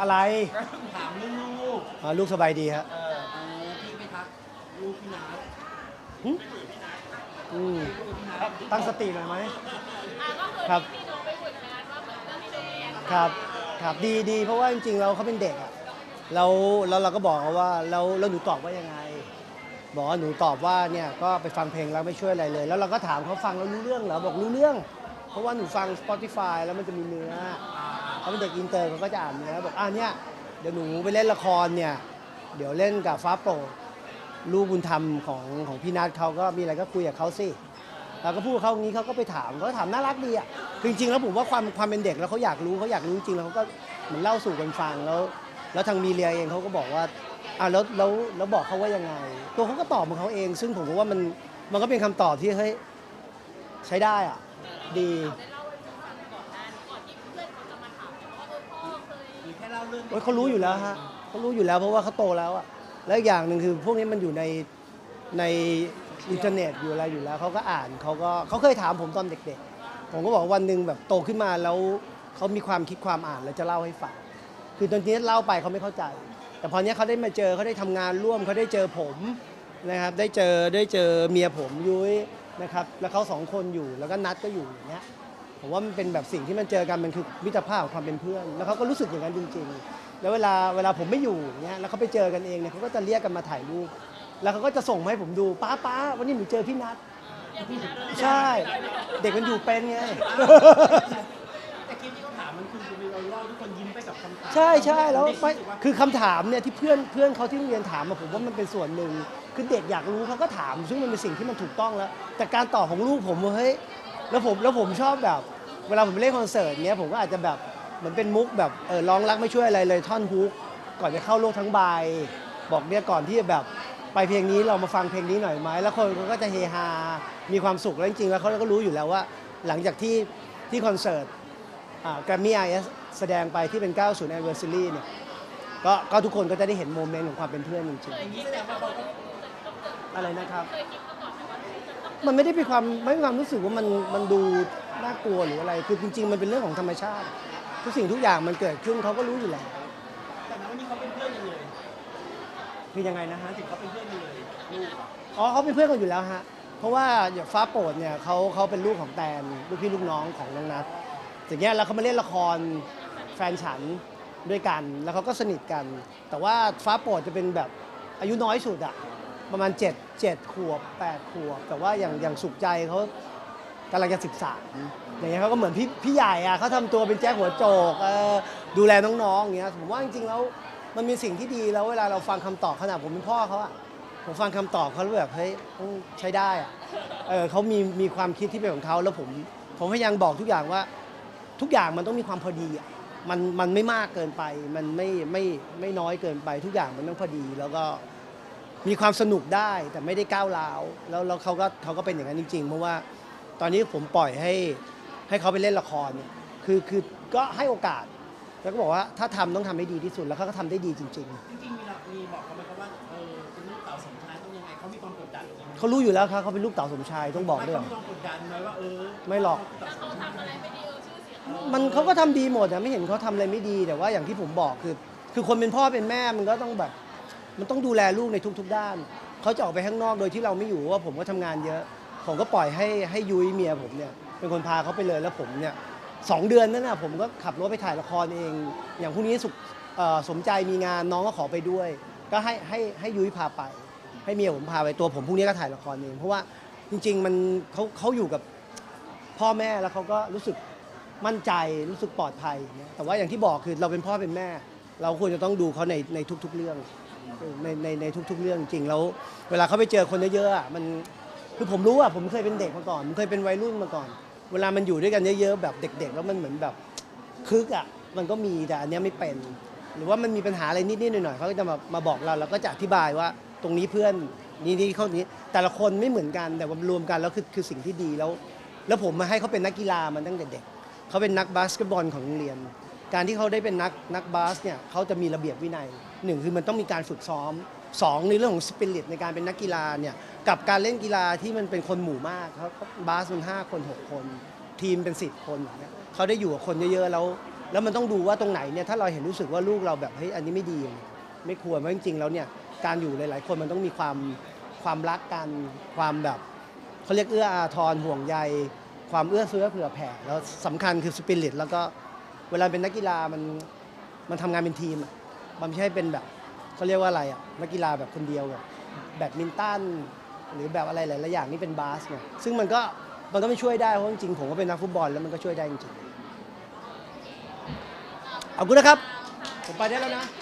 อะไรถามเรื่องลูกอ่าลูกสบายดีฮะ เออเออพี่ไปทักลูกพี่นัทอืมลูกพี่นัทตั้งสติหน่อยไหมอะก็คือครับที่น้องไปคุยกับงานว่าเหมือนเรื่องที่โดนแย่งครับ ครับดีดีเพราะว่าจริงๆเราเขาเป็นเด็กอะแล้วแล้วเราก็บอกเขาว่าแล้วแล้วหนูตอบว่ายังไง บอกว่าหนูตอบว่าเนี่ยก็ไปฟังเพลงแล้วไม่ช่วยอะไรเลย แล้วเราก็ถามเขาฟังแล้วรู้เรื่องเหรอบอกรู้เรื่อง เพราะว่าหนูฟัง Spotify แล้วมันจะมีเนื้อ เขาเป็นเด็กอินเตอร์เขาก็จะอ่านเนื้อบอกอ่าเนี่ยเดี๋ยวหนูไปเล่นละครเนี่ยเดี๋ยวเล่นกับฟ้าโปรลูกบุญธรรมของของพี่นัทเขาก็มีอะไรก็คุยกับเขาสิเราก็พูดเขาอย่างนี้เขาก็ไปถามเขาก็ถามน่ารักดีอะคือจริงๆแล้วผมว่าความความเป็นเด็กแล้วเขาอยากรู้เขาอยากรู้จริงแล้วเขาก็เหมือนเล่าสู่กันฟังแล้ว แล้วทางมีเรียเองเขาก็บอกว่าอ่าแล้วแล้วแล้วบอกเขาว่ายังไง ตัวเขาก็ตอบของเขาเอง ซึ่งผมก็ว่ามันมันก็เป็นคำตอบที่เฮ้ยใช้ได้อะดี โอ้ยเขารู้อยู่แล้วฮะเขารู้อยู่แล้วเพราะว่าเขาโตแล้วอะแล้วอีกอย่างหนึ่งคือพวกนี้มันอยู่ในในอินเทอร์เน็ตอยู่อะไรอยู่แล้วเขาก็อ่านเขาก็เขาเคยถามผมตอนเด็ก ๆ ผมก็บอกวันหนึ่งแบบโตขึ้นมาแล้วเขามีความคิดความอ่านแล้วจะเล่าให้ฟังคือตอนนี้เล่าไปเขาไม่เข้าใจ แต่พอเนี้ยเขาได้มาเจอเขาได้ทำงานร่วมเขาได้เจอผมนะครับได้เจอได้เจอเมียผมยุ้ยนะครับแล้วเขาสองคนอยู่แล้วก็นัดก็อยู่อย่างเงี้ย ผมว่ามันเป็นแบบสิ่งที่มันเจอกันมันคือมิตรภาพของความเป็นเพื่อน แล้วเขาก็รู้สึกอย่างนั้นจริง ๆ แล้วเวลาเวลาผมไม่อยู่เนี้ยแล้วเขาไปเจอกันเองเนี่ยเขาก็จะเรียกกันมาถ่ายรูปแล้วเขาก็จะส่งมาให้ผมดูป้าป้าวันนี้หนูเจอพี่นัทใช่ เด็กมันอยู่เป็นไงแต่คลิปที่เขาถามมันคือเราเล่าทุกคนยิ้มไปกับคำถามใช่ใช่แล้วเด็กไม่รู้สึกว่าคือคำถามเนี่ยที่เพื่อนเพื่อนเขาที่โรงเรียนถามมาผมว่ามันเป็นส่วนหนึ่งคือเด็กอยากรู้เขาก็ถาม ซึ่งมันเป็นสิ่งที่มันถูกต้องแล้ว แต่การตอบของลูกผมว่าเฮ้ยแล้วผมแล้วผมชอบแบบ เวลาผมไปเล่นคอนเสิร์ตเนี้ยผมก็อาจจะแบบเหมือนเป็นมุกแบบเออร้องรักไม่ช่วยอะไรเลยท่อนฮุกก่อนจะเข้าโลกทั้งใบบอกเนี่ยก่อนที่จะแบบไปเพลงนี้เรามาฟังเพลงนี้หน่อยไหมแล้วคนก็จะเฮฮา มีความสุขแล้วจริงๆแล้วเขาก็รู้อยู่แล้วว่า หลังจากที่ที่คอนเสิร์ตแกรมมี่ไอเอสแสดงไปที่เป็น 90 anniversary เนี่ยก็ก็ทุกคนก็จะได้เห็นโมเมนต์ของความเป็นเพื่อนจริงอย่างนี้แสดงว่าเขาก็ๆอะไรนะครับเคยคิด มาก่อนไหมว่าจะต้องมันไม่ได้เป็นความไม่มีความรู้สึกว่ามันมันดูน่ากลัวหรืออะไร คือจริง ๆ มันเป็นเรื่องของธรรมชาติทุกสิ่งทุกอย่างมันเกิดขึ้นเขาก็รู้อยู่แล้วแต่ณวันนี้เขาเป็นเพื่อนกันเลยคือยังไงนะฮะถึงเขาเป็นเพื่อนกันเลยลูกอะอ๋อเขาเป็นเพื่อนกันอยู่แล้วฮะเพราะว่าอย่างฟ้าโปรดเนี่ยเขาเขาเป็นลูกของแตนลูกพี่ลูกน้องของน้องนัทอย่างเงี้ยแล้วเขามาเล่นละครแฟนฉันด้วยกัน แล้วเขาก็สนิทกัน แต่ว่าฟ้าโปรดจะเป็นแบบอายุน้อยสุดอะ ประมาณ 7 7 ขวบ 8 ขวบ แต่ว่าอย่างอย่างสุขใจเขากำลังจะ13อย่างเงี้ยเขาก็เหมือนพี่พี่ใหญ่อะเขาทำตัวเป็นแจ็คหัวโจกเออดูแลน้องๆอย่างเงี้ยผมว่าจริงๆแล้วมันมีสิ่งที่ดีแล้วเวลาเราฟังคำตอบขนาดผมเป็นพ่อเขาอะผมฟังคำตอบเขาแล้วแบบเฮ้ยใช้ได้อะเออเขามีมีความคิดที่เป็นของเขาแล้วผมผมพยายามบอกทุกอย่างว่า ทุกอย่างมันต้องมีความพอดีอะมันมันไม่มากเกินไป มันไม่ไม่ไม่น้อยเกินไป ทุกอย่างมันต้องพอดีแล้วก็ มีความสนุกได้แต่ไม่ได้ก้าวร้าวแล้วแล้วเขาก็เขาก็เป็นอย่างนั้นจริงๆเพราะว่าตอนนี้ผมปล่อยให้ให้เขาไปเล่นละครเนี่ยคือคือก็ให้โอกาส แล้วก็บอกว่าถ้าทำต้องทำให้ดีที่สุดแล้วเขาก็ทำได้ดีจริงๆจริงๆมีเรามีบอกเขาไหมครับว่าเออเป็นลูกเต่าสมชายต้องยังไงเขามีความกดดันไหมเขารู้อยู่แล้วครับเขาเป็นลูกเต๋าสมชายต้องบอกด้วยเหรเขาอ มีความกดดันไหมว่าเออไม่หรอก ถ้าเขาทำอะไรไม่ดีเออชื่อเสียงมันเขาก็ทำดีหมดอะไม่เห็นเขาทำอะไรไม่ดีแต่ว่าอย่างที่ผมบอกคือ คือคนเป็นพ่อเป็นแม่มันก็ต้องแบบ มันต้องดูแลลูกในทุกๆด้าน เขาจะออกไปข้างนอกโดยที่เราไม่อยู่ว่าผมก็ทำงานเยอะ ผมก็ปล่อยให้ให้ยุ้ยเมียผมเนี่ยเป็นคนพาเขาไปเลยแล้วผมเนี่ยสองเดือนนั่นนะผมก็ขับรถไปถ่ายละครเอง อย่างพรุ่งนี้สุขสมใจมีงานน้องก็ขอไปด้วย ก็ให้ให้ให้ยุ้ยพาไป ให้เมียผมพาไปตัวผมพรุ่งนี้ก็ถ่ายละครเองเพราะว่าจริง ๆ มันเขาเขาอยู่กับพ่อแม่แล้วเขาก็รู้สึกมั่นใจรู้สึกปลอดภัย แต่ว่าอย่างที่บอกคือเราเป็นพ่อเป็นแม่ เราควรจะต้องดูเขาในในทุก ๆ เรื่อง ในในในทุก ๆ เรื่องจริงแล้ว เวลาเขาไปเจอคนเยอะๆอะมันคือผมรู้อะผมเคยเป็นเด็กมาก่อนผมเคยเป็นวัยรุ่นมาก่อน เวลามันอยู่ด้วยกันเยอะๆแบบเด็ก ๆ แล้วมันเหมือนแบบคึกอะมันก็มีแต่อันเนี้ยไม่เป็น หรือว่ามันมีปัญหาอะไรนิดๆหน่อยๆเขาก็จะมามาบอกเราเราก็จะอธิบายว่าตรงนี้เพื่อนนี่นี่เขานี้ แต่ละคนไม่เหมือนกันแต่ว่ารวมกันแล้วคือคือสิ่งที่ดีแล้ว แล้วผมมาให้เขาเป็นนักกีฬามันตั้งแต่เด็กเขาเป็นนักบาสเกตบอลของโรงเรียน การที่เขาได้เป็นนักนักบาสเนี่ยเขาจะมีระเบียบวินัยหนึ่งคือมันต้องมีการฝึกซ้อมสองในเรื่องของสปิริตในการเป็นนักกีฬาเนี่ยกับการเล่นกีฬาที่มันเป็นคนหมู่มากเขาบาสมันห้าคนหกคน ทีมเป็นสิบคนอย่างเงี้ยเขาได้อยู่กับคนเยอะๆแล้ว แล้วมันต้องดูว่าตรงไหนเนี่ยถ้าเราเห็นรู้สึกว่าลูกเราแบบเฮ้ยอันนี้ไม่ดี ไม่ควรเพราะจริงๆแล้วเนี่ยการอยู่หลายๆ คนมันต้องมีความความรักกันความแบบเขาเรียกเอื้ออาทรห่วงใย ความเอื้อเฟื้อเผื่อแผ่แล้วสำคัญคือสปิริตแล้วก็ เวลาเป็นนักกีฬามันมันทำงานเป็นทีมอะมันไม่ใช่เป็นแบบเขาเรียกว่าอะไรอะนักกีฬาแบบคนเดียวแบบแบดมินตันหรือแบบอะไรหลายๆอย่างนี่เป็นบาสไงซึ่งมันก็มันก็ไม่ช่วยได้เพราะจริงๆผมก็เป็นนักฟุตบอลแล้วมันก็ช่วยได้จริงๆขอาคุณนะครับ ผมไปได้แล้วนะ